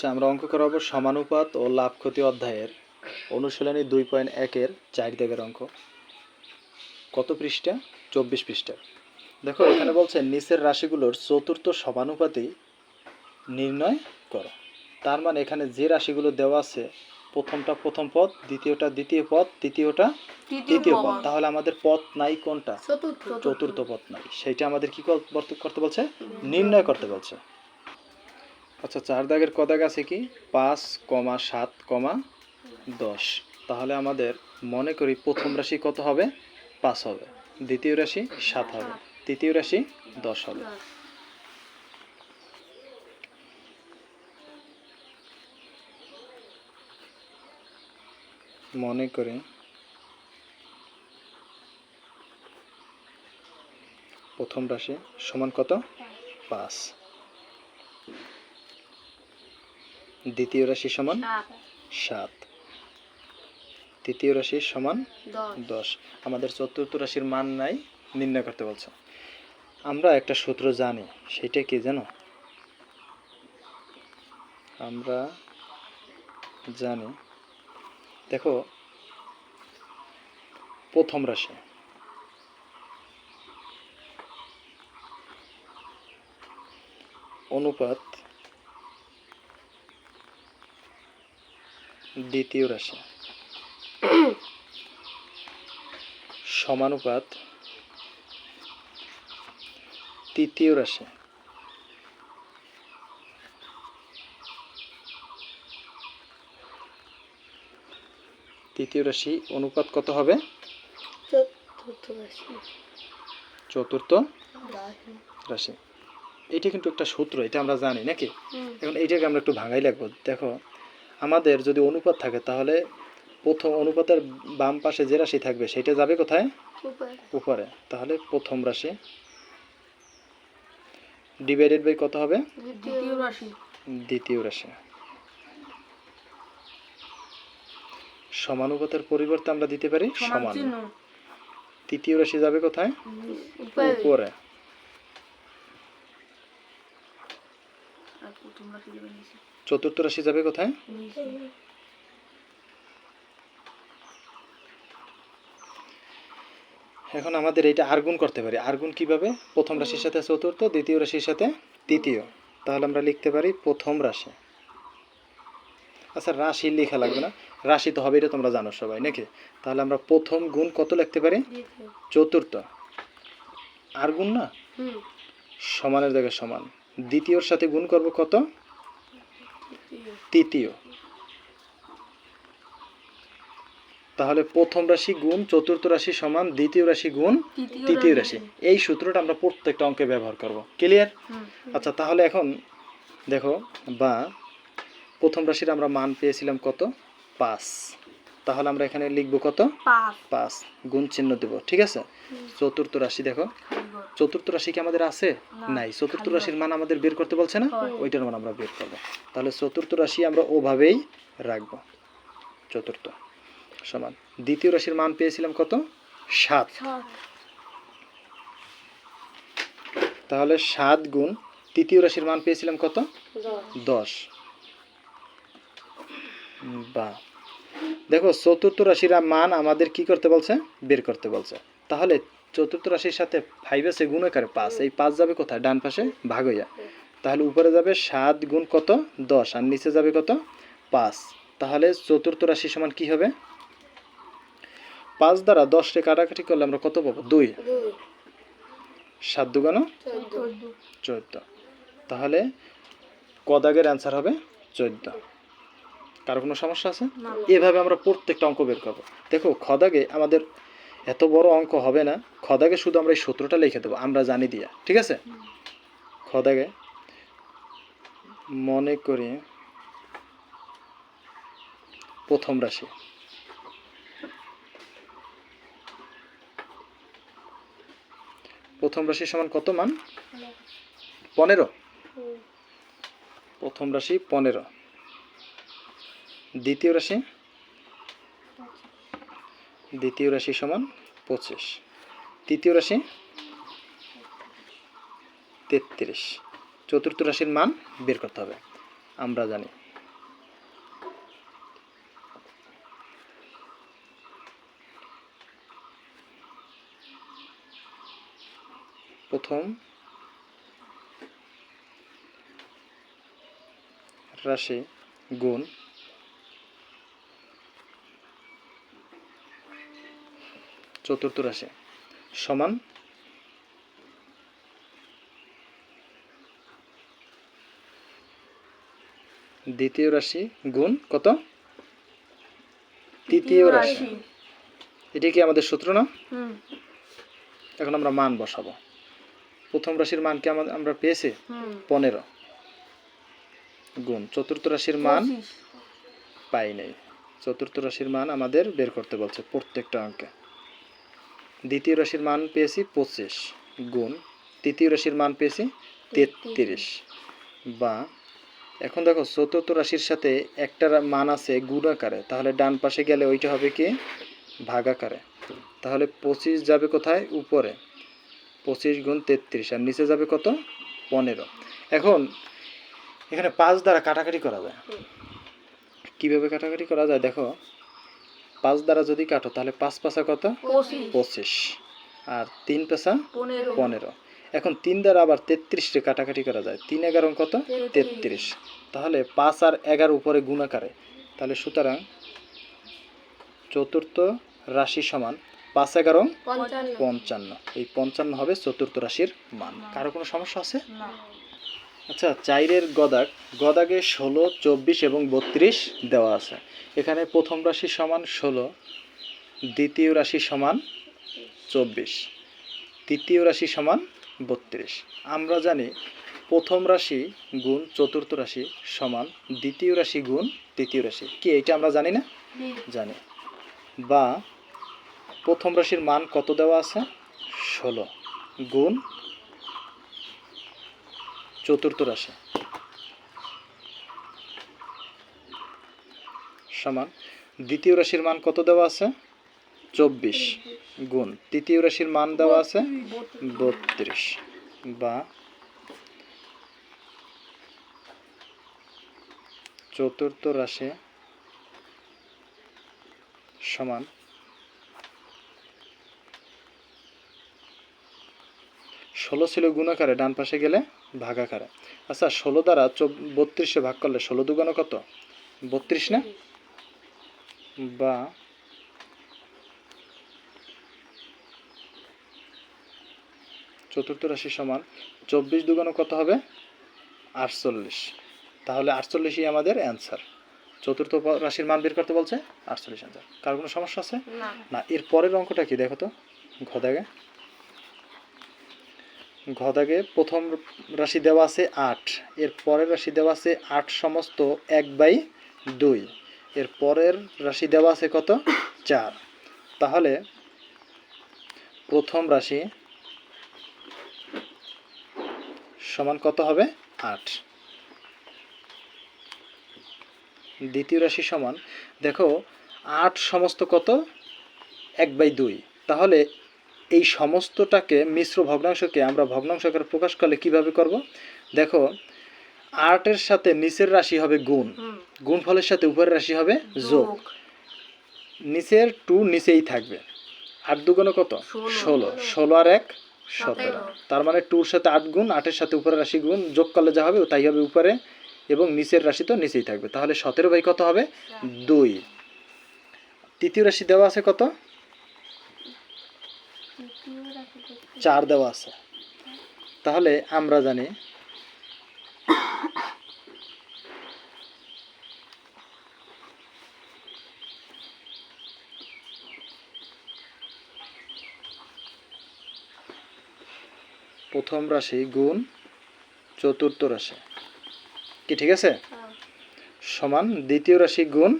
আচ্ছা আমরা অঙ্ক করাবো সমানুপাত ও লাভ ক্ষতি অধ্যায়ের অনুশীলনী দুই পয়েন্ট একের চার দাগের অঙ্ক। কত পৃষ্ঠা? চব্বিশ পৃষ্ঠা। দেখো এখানে বলছে নিচের রাশিগুলোর চতুর্থ সমানুপাতি নির্ণয় করো। তার মানে এখানে যে রাশিগুলো দেওয়া আছে প্রথমটা প্রথম পদ দ্বিতীয়টা দ্বিতীয় পদ তৃতীয়টা তৃতীয় পদ। তাহলে আমাদের পদ নাই কোনটা? চতুর্থ। চতুর্থ পদ নাই। সেইটা আমাদের কি করতে বলছে? নির্ণয় করতে বলছে। আচ্ছা চার দাগের ক দাগ আছে কি? পাঁচ কমা সাত কমা দশ। তাহলে আমাদের মনে করি প্রথম রাশি কত হবে? পাঁচ হবে। দ্বিতীয় রাশি সাত হবে। তৃতীয় রাশি দশ হবে। মনে করি প্রথম রাশি সমান কত? পাঁচ। দ্বিতীয় রাশি সমান সাত। তৃতীয় রাশি সমান দশ। আমাদের চতুর্থ রাশির মান নাই নির্ণয় করতে বলছে। আমরা একটা সূত্র জানি সেটা কি জানো? আমরা জানি দেখো প্রথম রাশি। অনুপাত দ্বিতীয় রাশি। সমানুপাত। তৃতীয় রাশি। তৃতীয় রাশি অনুপাত কত হবে? চতুর্থ রাশি। চতুর্থ দশ রাশি। এটা কিন্তু একটা সূত্র এটা আমরা জানি নাকি? এখন এইটাকে আমরা একটু ভাঙাই লাগবো। দেখো আমাদের যদি অনুপাত থাকে তাহলে প্রথম অনুপাতের বাম পাশে যে রাশি থাকবে সেটা যাবে কোথায়? উপরে। তাহলে প্রথম রাশি ডিভাইডেড বাই কত হবে? দ্বিতীয় রাশি। দ্বিতীয় রাশি। সমানুপাতের পরিবর্তে আমরা দিতে পারি সমান তৃতীয় রাশি যাবে কোথায়? উপরে। উপরে। আর প্রথম রাশি যাবে নিচে। চতুর্থ রাশি যাবে কোথায়? এখন আমাদের এটা আর্গুন করতে পারি। আর্গুন কীভাবে? প্রথম রাশির সাথে চতুর্থ দ্বিতীয় রাশির সাথে তৃতীয়। তাহলে আমরা লিখতে পারি প্রথম রাশি। আচ্ছা রাশি লেখা লাগবে না। রাশি তো হবে এটা তোমরা জানো সবাই নাকি? তাহলে আমরা প্রথম গুণ কত লিখতে পারি? চতুর্থ। আর গুণ না সমানের জায়গায় সমান। দ্বিতীয়র সাথে গুণ করব কত? তৃতীয়। তাহলে প্রথম রাশি গুণ চতুর্থ রাশি সমান দ্বিতীয় রাশি গুণ তৃতীয় রাশি। এই সূত্রটা আমরা প্রত্যেকটা অঙ্কে ব্যবহার করব। ক্লিয়ার আচ্ছা তাহলে এখন দেখো বা প্রথম রাশির আমরা মান পেয়েছিলাম কত? পাঁচ। তাহলে আমরা এখানে লিখব কত? পাঁচ। গুণ চিহ্ন দেব ঠিক আছে? চতুর্থ রাশি দেখো। চতুর্থ রাশি কি আমাদের আছে? নাই। চতুর্থ রাশির মান আমাদের বের করতে বলছে না? ওইটার মান আমরা বের করব। তাহলে চতুর্থ রাশি আমরা ওভাবেই রাখব। চতুর্থ সমান। দ্বিতীয় রাশির মান পেয়েছিলাম কত? সাত। তাহলে সাত গুণ তৃতীয় রাশির মান পেয়েছিলাম কত? দশ। বা। দেখো চতুর্থ রাশির মান আমাদের কি করতে বলছে? বের করতে বলছে। তাহলে চতুর্থ রাশির সাথে ফাইভ আছে গুণ আকারে পাঁচ এই পাঁচ যাবে কোথায়? ডান পাশে ভাগ হইয়া। তাহলে উপরে যাবে সাত গুণ কত? দশ আর নিচে যাবে কত? পাঁচ। তাহলে চতুর্থ রাশি সমান কি হবে? পাঁচ দ্বারা দশটা কাটাকাটি করলে আমরা কত পাবো? দুই। সাত দুগানো চোদ্দ। তাহলে কদাগের অ্যান্সার হবে? চোদ্দ। কারও কোনো সমস্যা আছে? এভাবে আমরা প্রত্যেকটা অঙ্ক বের করব। দেখো খদাগে আমাদের এত বড় অঙ্ক হবে না। খদাগে শুধু আমরা এই সূত্রটা লিখে দেবো আমরা জানি দিয়া ঠিক আছে? খদাগে মনে করি প্রথম রাশি। প্রথম রাশি সমান কত মান? পনেরো। প্রথম রাশি পনেরো। দ্বিতীয় রাশি? দ্বিতীয় রাশি সমান পঁচিশ। তৃতীয় রাশি? তেত্রিশ। চতুর্থ রাশির মান বের করতে হবে, আমরা জানি। প্রথম রাশি গুণ চতুর্থ রাশি সমান দ্বিতীয় রাশি গুণ কত? তৃতীয় রাশি। এটি কি আমাদের সূত্র না? এখন আমরা মান বসাবো। প্রথম রাশির মান কি আমরা পেয়েছি? পনেরো। গুণ। চতুর্থ রাশির মান পাই নাই। চতুর্থ রাশির মান আমাদের বের করতে বলছে প্রত্যেকটা অঙ্কে। দ্বিতীয় রাশির মান পেয়েছি পঁচিশ গুণ তৃতীয় রাশির মান পেয়েছি তেত্রিশ বা এখন দেখো চতুর্থ রাশির সাথে একটা মান আছে গুণ আকারে, তাহলে ডান পাশে গেলে ওইটা হবে কি? ভাগ আকারে। তাহলে পঁচিশ যাবে কোথায়? উপরে। পঁচিশ গুণ তেত্রিশ, আর নিচে যাবে কত? পনেরো। এখন এখানে পাঁচ দ্বারা কাটাকাটি করা যায়। কীভাবে কাটাকাটি করা যায়? দেখো পাঁচ দ্বারা যদি কাটো তাহলে পাঁচ পাশা কত? পঁচিশ। আর তিন পেশা পনেরো। এখন তিন দ্বারা আবার তেত্রিশে কাটাকাটি করা যায়। তিন এগারো কত তেত্রিশ। তাহলে পাঁচ আর এগারো উপরে গুণাকারে। তাহলে সুতরাং চতুর্থ রাশি সমান পাঁচ এগারো পঞ্চান্ন। এই পঞ্চান্ন হবে চতুর্থ রাশির মান। কারও কোনো সমস্যা আছে? না। আচ্ছা চাইরের গদাক গদাগে ষোলো চব্বিশ এবং বত্রিশ দেওয়া আছে। এখানে প্রথম রাশি সমান ষোলো দ্বিতীয় রাশি সমান চব্বিশ তৃতীয় রাশি সমান বত্রিশ। আমরা জানি প্রথম রাশি গুণ চতুর্থ রাশি সমান দ্বিতীয় রাশি গুণ তৃতীয় রাশি। কি এটা আমরা জানি না? জানি। বা প্রথম রাশির মান কত দেওয়া আছে? ষোলো গুণ চতুর্থ রাশি। সমান, দ্বিতীয় রাশির মান কত দেওয়া আছে? চব্বিশ গুণ, তৃতীয় রাশির মান দেওয়া আছে বত্রিশ বা চতুর্থ রাশি সমান ষোলো ছিল গুণাকারে ডান পাশে গেলে ভাগাকারে। আচ্ছা ষোলো দ্বারা বত্রিশে ভাগ করলে ষোলো দুগুণ কত? বত্রিশ না? বা চতুর্থ রাশি সমান চব্বিশ দুগুণ কত হবে? আটচল্লিশ। তাহলে আটচল্লিশই আমাদের অ্যান্সার চতুর্থ রাশির মান বের করতে বলছে আটচল্লিশ অ্যান্সার কার কোনো সমস্যা আছে? না। এর পরের অঙ্কটা কি দেখো তো? ঘদাগে ঘদাগে প্রথম রাশি দেওয়া আছে আট। এর পরের রাশি দেওয়া আছে আট সমস্ত এক বাই দুই। এর পরের রাশি দেওয়া আছে কত? চার। তাহলে প্রথম রাশি সমান কত হবে? আট। দ্বিতীয় রাশি সমান, দেখো, আট সমস্ত কত? এক বাই দুই। তাহলে এই সমস্তটাকে মিশ্র ভগ্নাংশকে আমরা ভগ্নাংশকে প্রকাশ করলে কীভাবে করব? দেখো আটের সাথে নিচের রাশি হবে গুণ। গুণফলের সাথে উপরের রাশি হবে যোগ। নিচের টু নিচেই থাকবে। আট দুগুণ কত? ষোলো। ষোলো। আর এক? সতেরো। সতেরো। তার মানে টুর সাথে আট গুণ আটের সাথে উপরের রাশি গুণ যোগ করলে যা হবে তাই হবে উপরে এবং নিচের রাশি তো নিচেই থাকবে। তাহলে সতেরো বাই কত হবে? দুই। তৃতীয় রাশি দেওয়া আছে কত? চার দেওয়া আছে। তাহলে আমরা জানি প্রথম রাশি গুণ চতুর্থ রাশি। কি ঠিক আছে? হ্যাঁ। সমান দ্বিতীয় রাশি গুণ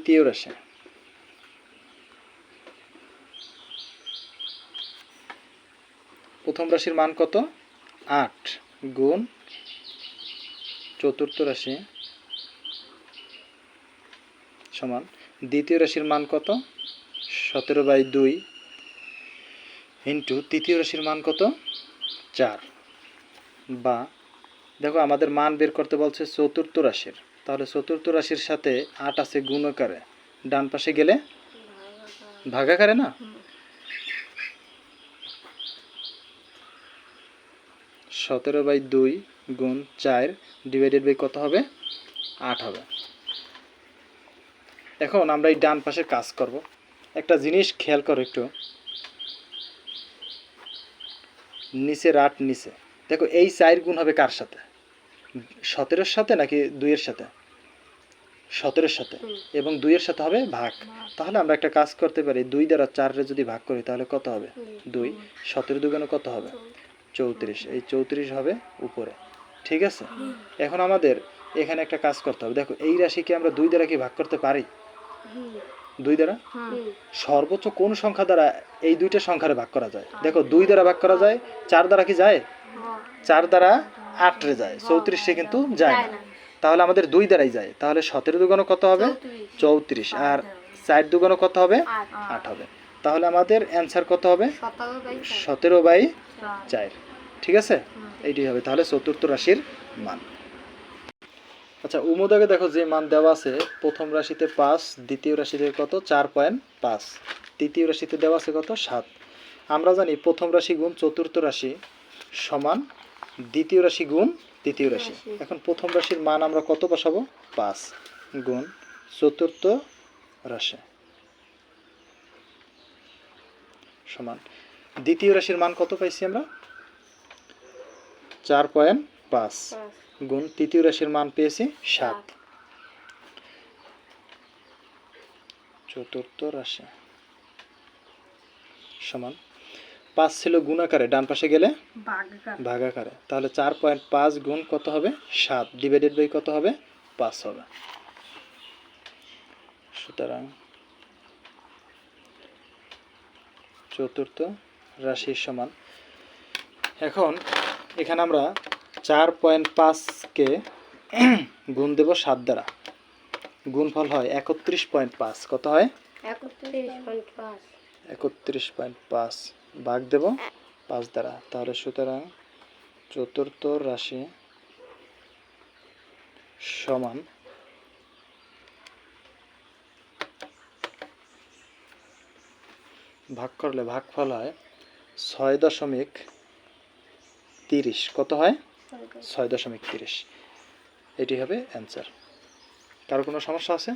তৃতীয় রাশি। প্রথম রাশির মান কত? আট গুণ চতুর্থ রাশি সমান। দ্বিতীয় রাশির মান কত? সতেরো বাই দুই ইন্টু তৃতীয় রাশির মান কত? চার। বা দেখো, আমাদের মান বের করতে বলছে চতুর্থ রাশির। তাহলে চতুর্থ রাশির সাথে আট আছে গুণ গুণকারে ডান পাশে গেলে ভাগাকারে না? সতেরো বাই দুই গুণ চার ডিভাইডেড বাই কত হবে? আট হবে। এখন আমরা এই ডান পাশে কাজ করব। একটা জিনিস খেয়াল করো একটু। নিচের আট নিচে। দেখো এই চার গুণ হবে কার সাথে? সতেরোর সাথে নাকি দুইয়ের সাথে? সতেরোর সাথে। এবং দুইয়ের সাথে হবে ভাগ। তাহলে আমরা একটা কাজ করতে পারি দুই দ্বারা চারে যদি ভাগ করি তাহলে কত হবে? দুই। সতেরো দুগুণে কত হবে? চৌত্রিশ। এই চৌত্রিশ হবে উপরে। ঠিক আছে? এখন আমাদের এখানে একটা কাজ করতে হবে। দেখো এই রাশিকে আমরা দুই দ্বারা কি ভাগ করতে পারি? দুই দ্বারা? সর্বোচ্চ কোন সংখ্যা দ্বারা এই দুইটা সংখ্যারে ভাগ করা যায়? দেখো দুই দ্বারা ভাগ করা যায় চার দ্বারা কি যায়? চার দ্বারা আটরে যায় চৌত্রিশে কিন্তু যায় না। তাহলে আমাদের দুই দ্বারাই যায়। তাহলে সতেরো দুগুণ কত হবে? চৌত্রিশ। আর চার দুগুণ কত হবে? আট। হবে। তাহলে আমাদের অ্যান্সার কত হবে? সতেরো বাই। চার। ঠিক আছে? এইটি হবে। তাহলে চতুর্থ রাশির মান। আচ্ছা উমোদকে দেখো যে মান দেওয়া আছে। প্রথম রাশিতে পাঁচ দ্বিতীয় রাশিতে কত? চার পয়েন্ট পাঁচ। তৃতীয় রাশিতে দেওয়া আছে কত? সাত। আমরা জানি প্রথম রাশি গুণ চতুর্থ রাশি। সমান দ্বিতীয় রাশি গুণ তৃতীয় রাশি। এখন প্রথম রাশির মান আমরা কত বসাবো? পাঁচ গুণ চতুর্থ রাশি। সমান। দ্বিতীয় রাশির মান কত পাইছি আমরা? চার পয়েন্ট পাঁচ। গুণ তৃতীয় রাশির মান পেয়েছি সাত। চতুর্থ রাশি। সমান। পাঁচ ছিল গুণ আকারে ডান পাশে গেলে। ভাগ আকারে। তাহলে চার পয়েন্ট পাঁচ গুণ কত হবে? সাত। ডিভাইডেড বাই কত হবে? পাঁচ হবে। সুতরাং চতুর্থ রাশির সমান। এখন এখানে আমরা চার পয়েন্ট পাঁচকে গুণ দেব সাত দ্বারা। গুণফল হয় একত্রিশ পয়েন্ট পাঁচ। কত হয়? একত্রিশ পয়েন্ট পাঁচ। একত্রিশ পয়েন্ট পাঁচ। ভাগ দেব, পাঁচ দ্বারা। তাহলে সুতরাং চতুর্থ রাশি সমান ভাগ করলে ভাগফল হয় ছয় দশমিক তিরিশ। কত হয়? ছয় দশমিক তিরিশ। এটি হবে অ্যান্সার। কারও কোনো সমস্যা আছে।